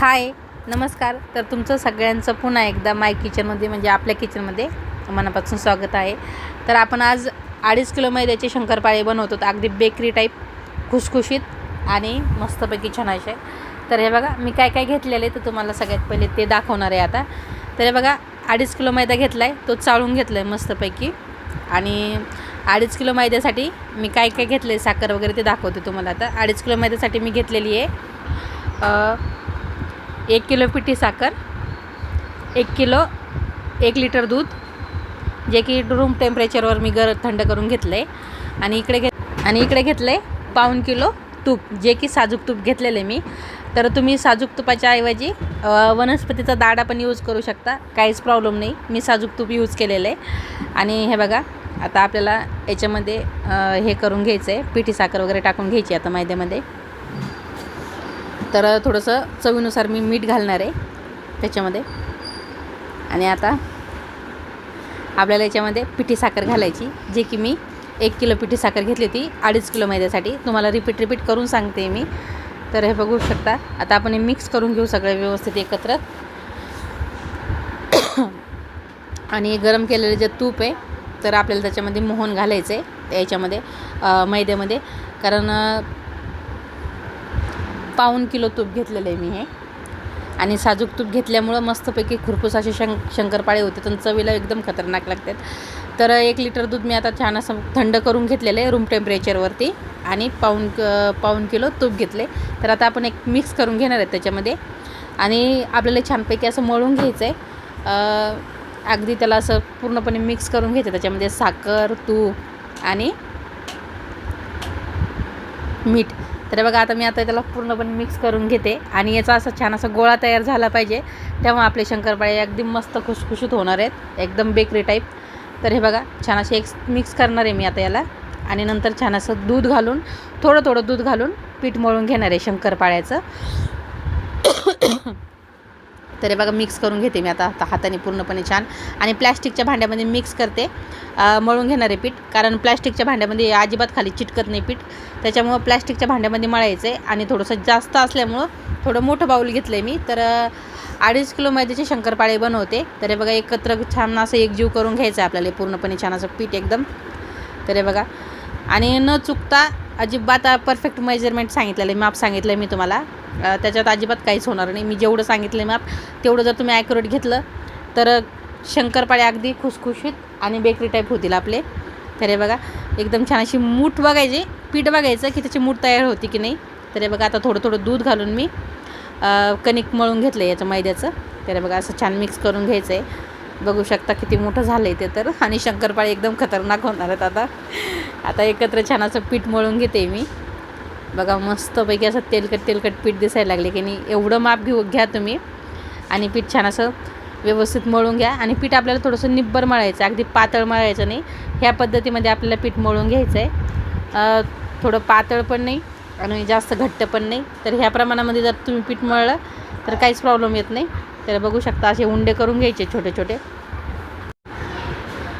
हाय नमस्कार. तर तुमचं सगळ्यांचं पुन्हा एकदा माय किचनमध्ये म्हणजे आपल्या किचनमध्ये मनापासून स्वागत आहे. तर आपण आज अडीच किलो मैद्याचे शंकरपाळे बनवतो. अगदी बेकरी टाईप खुसखुशीत आणि मस्तपैकी छान असे तर हे बघा मी काय काय घेतलेले तर तुम्हाला सगळ्यात पहिले ते दाखवणार आहे आता. तर हे बघा अडीच किलो मैदा घेतला आहे तो चाळून घेतला आहे मस्तपैकी. आणि अडीच किलो मैद्यासाठी मी काय काय घेतलं आहे साखर वगैरे ते दाखवते तुम्हाला आता. अडीच किलो मैद्यासाठी मी घेतलेली आहे एक किलो पिठी साखर एक किलो एक लिटर दूध जे की रूम टेम्परेचरवर मी गर थंड करून घेतलं आहे आणि इकडे घेत आणि इकडे घेतलं आहे पाऊण किलो तूप जे की साजूक तूप घेतलेलं आहे मी. तर तुम्ही साजूक तुपाच्या ऐवजी वनस्पतीचा दाडा पण यूज करू शकता. काहीच प्रॉब्लेम नाही. मी साजूक तूप यूज केलेलं आहे. आणि हे बघा आता आपल्याला याच्यामध्ये हे करून घ्यायचं आहे पिठी साखर वगैरे टाकून घ्यायची आता मैद्यामध्ये. तर थोडंसं चवीनुसार मी मीठ घालणार आहे त्याच्यामध्ये. आणि आता आपल्याला याच्यामध्ये पिठी साखर घालायची जे की मी एक किलो पिठी साखर घेतली होती अडीच किलो मैद्यासाठी. तुम्हाला रिपीट रिपीट करून सांगते मी. तर हे बघू शकता आता आपण हे मिक्स करून घेऊ सगळं व्यवस्थित एकत्र. आणि गरम केलेलं जे तूप आहे तर आपल्याला त्याच्यामध्ये मोहन घालायचं आहे याच्यामध्ये मैद्यामध्ये. कारण पाऊन पाऊण किलो तूप घेतलेलं आहे मी हे. आणि साजूक तूप घेतल्यामुळं मस्तपैकी खुरपूस असे शं शंकरपाळे होते तर चवीला एकदम खतरनाक लागतात. तर एक लिटर दूध मी आता छान असं थंड करून घेतलेलं आहे रूम टेम्परेचरवरती आणि पाऊन क पाऊण किलो तूप घेतले. तर आता आपण एक मिक्स करून घेणार आहे त्याच्यामध्ये. आणि आपल्याला छानपैकी असं मळून घ्यायचं आहे अगदी त्याला असं पूर्णपणे मिक्स करून घ्यायचं त्याच्यामध्ये साखर तूप आणि मीठ. तर बघा आता मी आता त्याला पूर्णपणे मिक्स करून घेते. आणि याचा असा छान असा गोळा तयार झाला पाहिजे. तेव्हा आपले शंकरपाळे अगदी मस्त खुशखुशीत होणार आहेत. एकदम बेकरी टाईप तर हे बघा छान असे एक मिक्स करणार आहे मी आता याला. आणि नंतर छान असं दूध घालून थोडं थोडं दूध घालून पीठ मळून घेणार आहे शंकरपाळ्याचं. तर हे बघा मिक्स करून घेते मी आता. आता हाताने पूर्णपणे छान. आणि प्लॅस्टिकच्या भांड्यामध्ये मिक्स करते. मळून घेणारे पीठ. कारण प्लॅस्टिकच्या भांड्यामध्ये अजिबात खाली चिटकत नाही पीठ. त्याच्यामुळं प्लॅस्टिकच्या भांड्यामध्ये मळायचं आहे आणि थोडंसं जास्त असल्यामुळं थोडं मोठं बाऊल घेतलं आहे मी. तर अडीच किलो मैद्याचे शंकरपाळे बनवते. तर हे बघा एकत्र छान असं एकजीव करून घ्यायचं आहे आपल्याला पूर्णपणे छान असं पीठ एकदम. तर हे बघा. आणि न चुकता अजिबात परफेक्ट मेजरमेंट सांगितलेलं आहे माप सांगितलं आहे मी तुम्हाला. त्याच्यात अजिबात काहीच होणार नाही. मी जेवढं सांगितलं आहे माप तेवढं जर तुम्ही ॲक्युरेट घेतलं तर शंकरपाळे अगदी खुसखुशीत आणि बेकरी टाईप होतील आपले. तर हे बघा एकदम छान अशी मूठ बघायची पीठ बघायचं की त्याची मूठ तयार होती की नाही. तर हे बघा आता थोडं थोडं दूध घालून मी कणिक मळून घेतलं आहे याचं मैद्याचं. तर हे बघा असं छान मिक्स करून घ्यायचं आहे बघू शकता किती मोठं झालं आहे ते तर. आणि शंकरपाळे एकदम खतरनाक होणार आहेत आता. आता एकत्र छान असं पीठ मळून घेते मी. बघा मस्तपैकी असं तेलकट तेलकट पीठ दिसायला लागले की नाही एवढं माप घेऊ घ्या तुम्ही. आणि पीठ छान असं व्यवस्थित मळून घ्या. आणि पीठ आपल्याला थोडंसं निब्बर मळायचं अगदी पातळ मळायचं नाही. ह्या पद्धतीमध्ये आपल्याला पीठ मळून घ्यायचं आहे. थोडं पातळ पण नाही आणि जास्त घट्ट पण नाही. तर ह्या प्रमाणामध्ये जर तुम्ही पीठ मळलं तर काहीच प्रॉब्लेम येत नाही. तर बघू शकता असे उंडे करून घ्यायचे छोटे छोटे.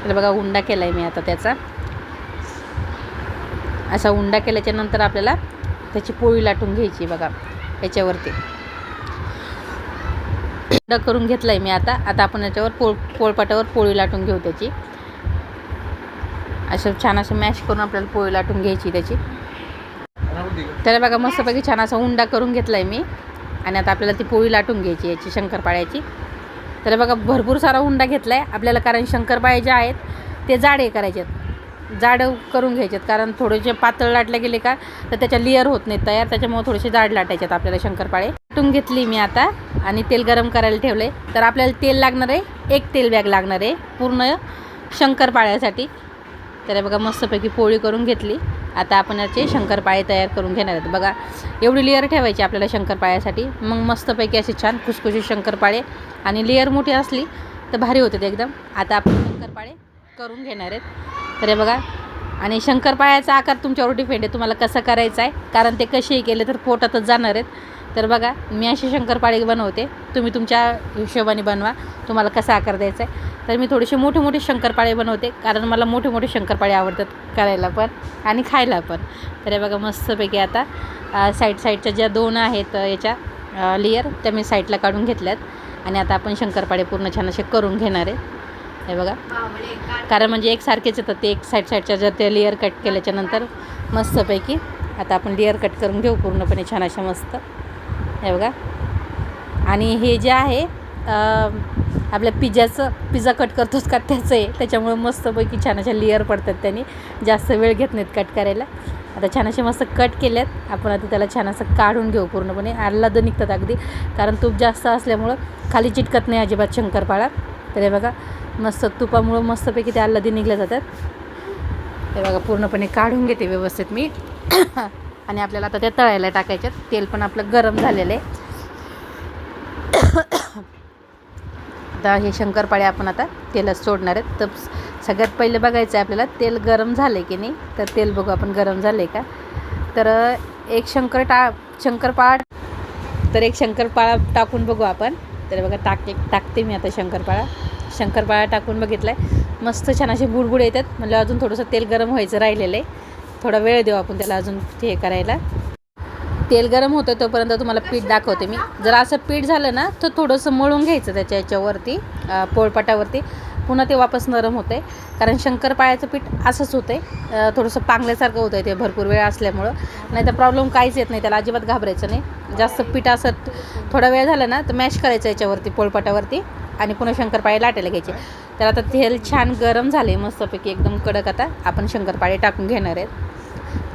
तर बघा उंडा केला आहे मी आता त्याचा. असा उंडा केल्याच्यानंतर आपल्याला त्याची पोळी लाटून घ्यायची बघा याच्यावरती. उंडा करून घेतला आहे मी आता. आता आपण याच्यावर पोळ पोळपाटावर पोळी लाटून घेऊ त्याची. असं छान असं मॅश करून आपल्याला पोळी लाटून घ्यायची त्याची. तर बघा मस्तपैकी छान असा उंडा करून घेतला आहे मी. आणि आता आपल्याला ती पोळी लाटून घ्यायची याची शंकरपाळ्याची. तर बघा भरपूर सारा उंडा घेतला आहे आपल्याला कारण शंकरपाळे जे आहेत ते जाडे करायचे आहेत जाड करून घ्यायचे आहेत कारण थोडेसे पातळ लाटले गेले का तर त्याच्या लेअर होत नाही तयार त्याच्यामुळे थोडेसे जाड लाटायचे आहेत आपल्याला शंकरपाळे. लाटून घेतली मी आता आणि तेल गरम करायला ठेवले तर आपल्याला तेल लागणार आहे एक तेल बॅग लागणार आहे पूर्ण शंकरपाळ्यासाठी. तर बघा मस्तपैकी पोळी करून घेतली. आता आपण याचे शंकरपाळे तयार करून घेणार आहेत. बघा एवढी लेअर ठेवायची आपल्याला शंकरपाळ्यासाठी. मग मस्तपैकी असे छान खुसखुशीत शंकरपाळे. आणि लेअर मोठी असली तर भारी होते ते एकदम. आता आपण शंकरपाळे करून घेणार आहेत. तर हे बघा. आणि शंकरपाळ्याचा आकार तुमच्यावर डिपेंड आहे. तुम्हाला कसं करायचं आहे? कारण ते कसेही केले तर पोटातच जाणार आहेत. तर बघा मी असे शंकरपाळे बनवते. तुम्ही तुमच्या हिशोबाने बनवा. तुम्हाला कसा आकार द्यायचा आहे. तर मी थोडेसे मोठे मोठे शंकरपाळे बनवते. कारण मला मोठे मोठे शंकरपाळे आवडतात करायला पण आणि खायला पण. तर हे बघा मस्तपैकी आता साईड साईडच्या ज्या दोन आहेत याच्या लेयर त्या मी साईडला काढून घेतल्यात. आणि आता आपण शंकरपाळे पूर्ण छान असे करून घेणार आहे. हे बघा. कारण म्हणजे एकसारखेच येतात ते एक साईड साईडच्या जर ते लेअर कट केल्याच्यानंतर मस्तपैकी आता आपण लेअर कट करून घेऊ पूर्णपणे छान अशा मस्त. हे बघा. आणि हे जे आहे आपल्या पिझ्झाचं पिझ्झा कट करतोच का त्याचं आहे. त्याच्यामुळं मस्तपैकी छान अशा लेअर पडतात त्यांनी. जास्त वेळ घेत नाहीत कट करायला. आता छान असे मस्त कट केल्यात. आपण आता त्याला छान असं काढून घेऊ पूर्णपणे. आल्लाद निघतात अगदी. कारण तूप जास्त असल्यामुळं खाली चिटकत नाही अजिबात शंकरपाळा. तर हे बघा. मस्त तुपामुळं मस्तपैकी ते आल्लादी निघल्या जातात. ते बघा पूर्णपणे काढून घेते व्यवस्थित मी. आणि आपल्याला आता त्या तळायला टाकायच्यात. तेल पण आपलं गरम झालेलं आहे. आता हे शंकरपाळे आपण आता तेलात सोडणार आहेत. तर सगळ्यात पहिले बघायचं आहे आपल्याला तेल गरम झालं आहे की नाही? तर तेल बघू आपण गरम झालं आहे का? तर एक शंकर टा शंकरपाळा तर एक शंकरपाळा टाकून बघू आपण. तर बघा टाकते टाकते मी आता शंकरपाळा. शंकरपाळा टाकून बघितला आहे मस्त छान असे बुडबुड येतात. म्हणजे अजून थोडंसं तेल गरम व्हायचं राहिलेलं आहे थोडा वेळ देऊ आपण त्याला अजून हे करायला. तेल गरम होतं तोपर्यंत तुम्हाला पीठ दाखवते मी. जर असं पीठ झालं ना तर थोडंसं मळून घ्यायचं त्याच्या याच्यावरती पोळपाटावरती. पुन्हा ते वापस नरम होतं आहे कारण शंकरपाळ्याचं पीठ असंच होतं आहे थोडंसं पांगल्यासारखं होतं आहे ते भरपूर वेळ असल्यामुळं. नाही तर प्रॉब्लेम काहीच येत नाही. त्याला अजिबात घाबरायचं नाही. जास्त पीठ असं थोडा वेळ झाला ना तर मॅश करायचं याच्यावरती पोळपाटावरती. आणि पुन्हा शंकरपाळे लाटायला घ्यायचे. तर आता तेल छान गरम झाले मस्तपैकी एकदम कडक आता. आपण शंकरपाळे टाकून घेणार आहेत.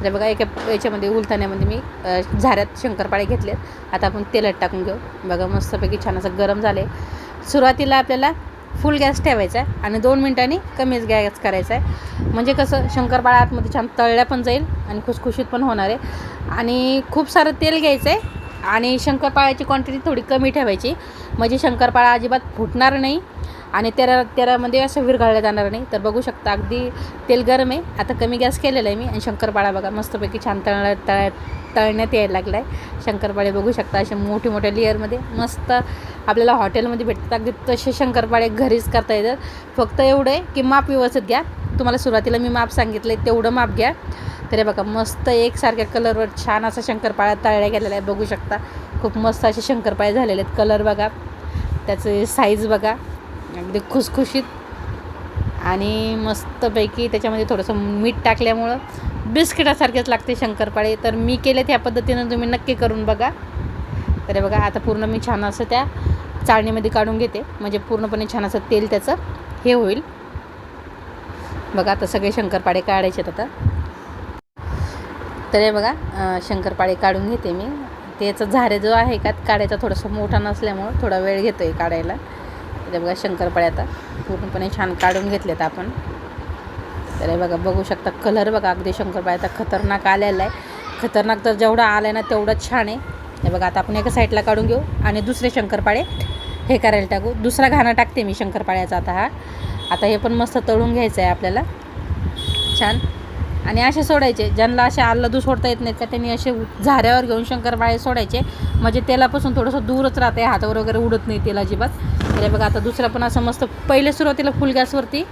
तर बघा एका याच्यामध्ये उलथाण्यामध्ये मी झाऱ्यात शंकरपाळे घेतलेत. आता आपण तेलात टाकून घेऊ. बघा मस्तपैकी छान असं गरम झाले सुरुवातीला आपल्याला फुल गॅस ठेवायचा आहे आणि दोन मिनटांनी कमीच गॅस करायचा आहे. म्हणजे कसं शंकरपाळा आतमध्ये छान तळल्या पण जाईल आणि खुसखुशीत पण होणार आहे. आणि खूप सारं तेल घ्यायचं आहे आणि शंकरपाळ्याची क्वांटिटी थोडी कमी ठेवायची. म्हणजे शंकरपाळा अजिबात फुटणार नाही. आणि तेरा तेरामध्ये असं विरघळलं जाणार नाही. तर बघू शकता अगदी तेल गरम आहे. आता कमी गॅस केलेला आहे मी आणि शंकरपाळा बघा मस्तपैकी छान तळ तळ तळण्यात यायला लागला आहे शंकरपाळे बघू शकता असे मोठे मोठ्या लेअरमध्ये मस्त आपल्याला हॉटेलमध्ये भेटतात. अगदी तसे शंकरपाळे घरीच करता येतात. फक्त एवढं आहे की माप व्यवस्थित घ्या. तुम्हाला सुरुवातीला मी माप सांगितलं आहे तेवढं माप घ्या. तरी बघा मस्त एकसारख्या कलरवर छान असा शंकरपाळा तळल्या गेलेला आहे बघू शकता खूप मस्त असे शंकरपाळे झालेले आहेत. कलर बघा त्याचे साईज बघा. अगदी खुसखुशीत आणि मस्तपैकी त्याच्यामध्ये थोडंसं मीठ टाकल्यामुळं बिस्किटासारखेच लागते शंकरपाळे. तर मी केले त्या पद्धतीनं तुम्ही नक्की करून बघा. तर बघा आता पूर्ण मी छान असं त्या चाळणीमध्ये काढून घेते. म्हणजे पूर्णपणे छान असं तेल त्याचं हे होईल. बघा आता सगळे शंकरपाळे काढायचे आता. तर हे बघा शंकरपाळे काढून घेते मी. त्याचा झारे जो आहे का काढायचा थोडासा मोठा नसल्यामुळं थोडा वेळ घेतो आहे काढायला. तर हे बघा शंकरपाळे आता. पूर्णपणे छान काढून घेतलेत आपण. तर हे बघा बघू शकता कलर बघा अगदी शंकरपाळ्याचा खतरनाक आलेला आहे. खतरनाक तर जेवढा आला आहे ना तेवढंच छान आहे. हे बघा आता आपण एका साईडला काढून घेऊ आणि दुसरे शंकरपाळे. हे करायला टाकू. दुसरा घाणा टाकते मी शंकरपाळ्याचा आता हा. आता हे पण मस्त तळून घ्यायचं आहे आपल्याला. छान. आणि असे सोडायचे. ज्यांना असे आल्लादू सोडता येत नाहीत का त्यांनी असे झाऱ्यावर घेऊन शंकरपाळे सोडायचे. म्हणजे तेलापासून थोडंसं दूरच राहते हातावर वगैरे उडत नाही तेल अजिबात. तर हे बघा आता दुसरा पण असं मस्त पहिले सुरुवातीला फुल गॅसवरती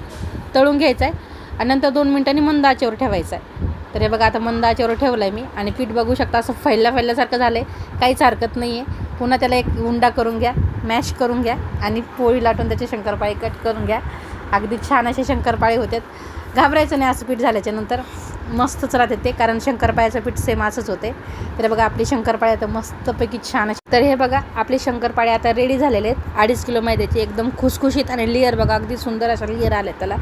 तळून घ्यायचं आहे आणि नंतर दोन मिनटांनी मंद आचेवर ठेवायचं आहे तर हे बघा आता मंद आचेवर ठेवलं आहे मी. आणि पीठ बघू शकता असं फैल्या फैल्यासारखं झालं आहे काहीच हरकत नाही आहे पुन्हा त्याला एक उंडा करून घ्या मॅश करून घ्या आणि पोळी लाटून त्याचे शंकरपाळे कट करून घ्या. अगदी छान असे शंकरपाळे होतात घाबरायचं नाही असं पीठ झाल्याच्यानंतर मस्तच राहते ते कारण शंकरपाळ्याचं पीठ सेम असंच होते. तर बघा आपली शंकरपाळे आता मस्तपैकी छान असे तर हे बघा आपले शंकरपाळे आता रेडी झालेले आहेत. अडीच किलो मैद्याची एकदम खुसखुशीत आणि लेअर बघा अगदी सुंदर असा लेअर आले त्याला.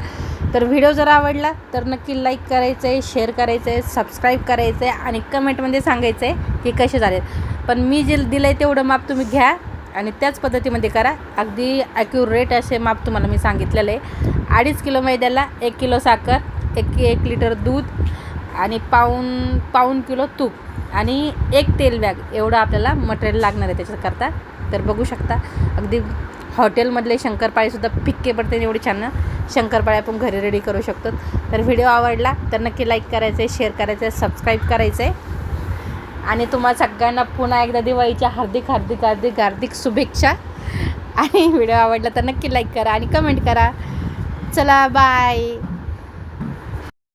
तर व्हिडिओ जर आवडला तर नक्की लाईक करायचं आहे शेअर करायचं आहे सबस्क्राईब करायचं आहे आणि कमेंटमध्ये सांगायचं आहे की कसे झालेत. पण मी जे दिलं आहे तेवढं माप तुम्ही घ्या. आणि त्याच पद्धतीमध्ये करा. अगदी ॲक्युरेट असे माप तुम्हाला मी सांगितलेलं आहे. अडीच किलो मैद्याला एक किलो साखर एक एक लिटर दूध आणि पाऊन पाऊन किलो तूप आणि एक तेल बॅग एवढं आपल्याला मटेरियल लागणार आहे त्याच्याकरता. तर बघू शकता. अगदी हॉटेलमधले शंकरपाळेसुद्धा फिक्के पडते एवढे छान. शंकरपाळे आपण घरी रेडी करू शकतो. तर व्हिडिओ आवडला तर नक्की लाईक करायचं आहे शेअर करायचं आहे सबस्क्राईब करायचं आहे आणि तुम्हाला सगळ्यांना पुन्हा एकदा दिवाळीच्या हार्दिक हार्दिक हार्दिक हार्दिक शुभेच्छा. आणि व्हिडिओ आवडला तर नक्की लाईक करा आणि कमेंट करा. चला बाय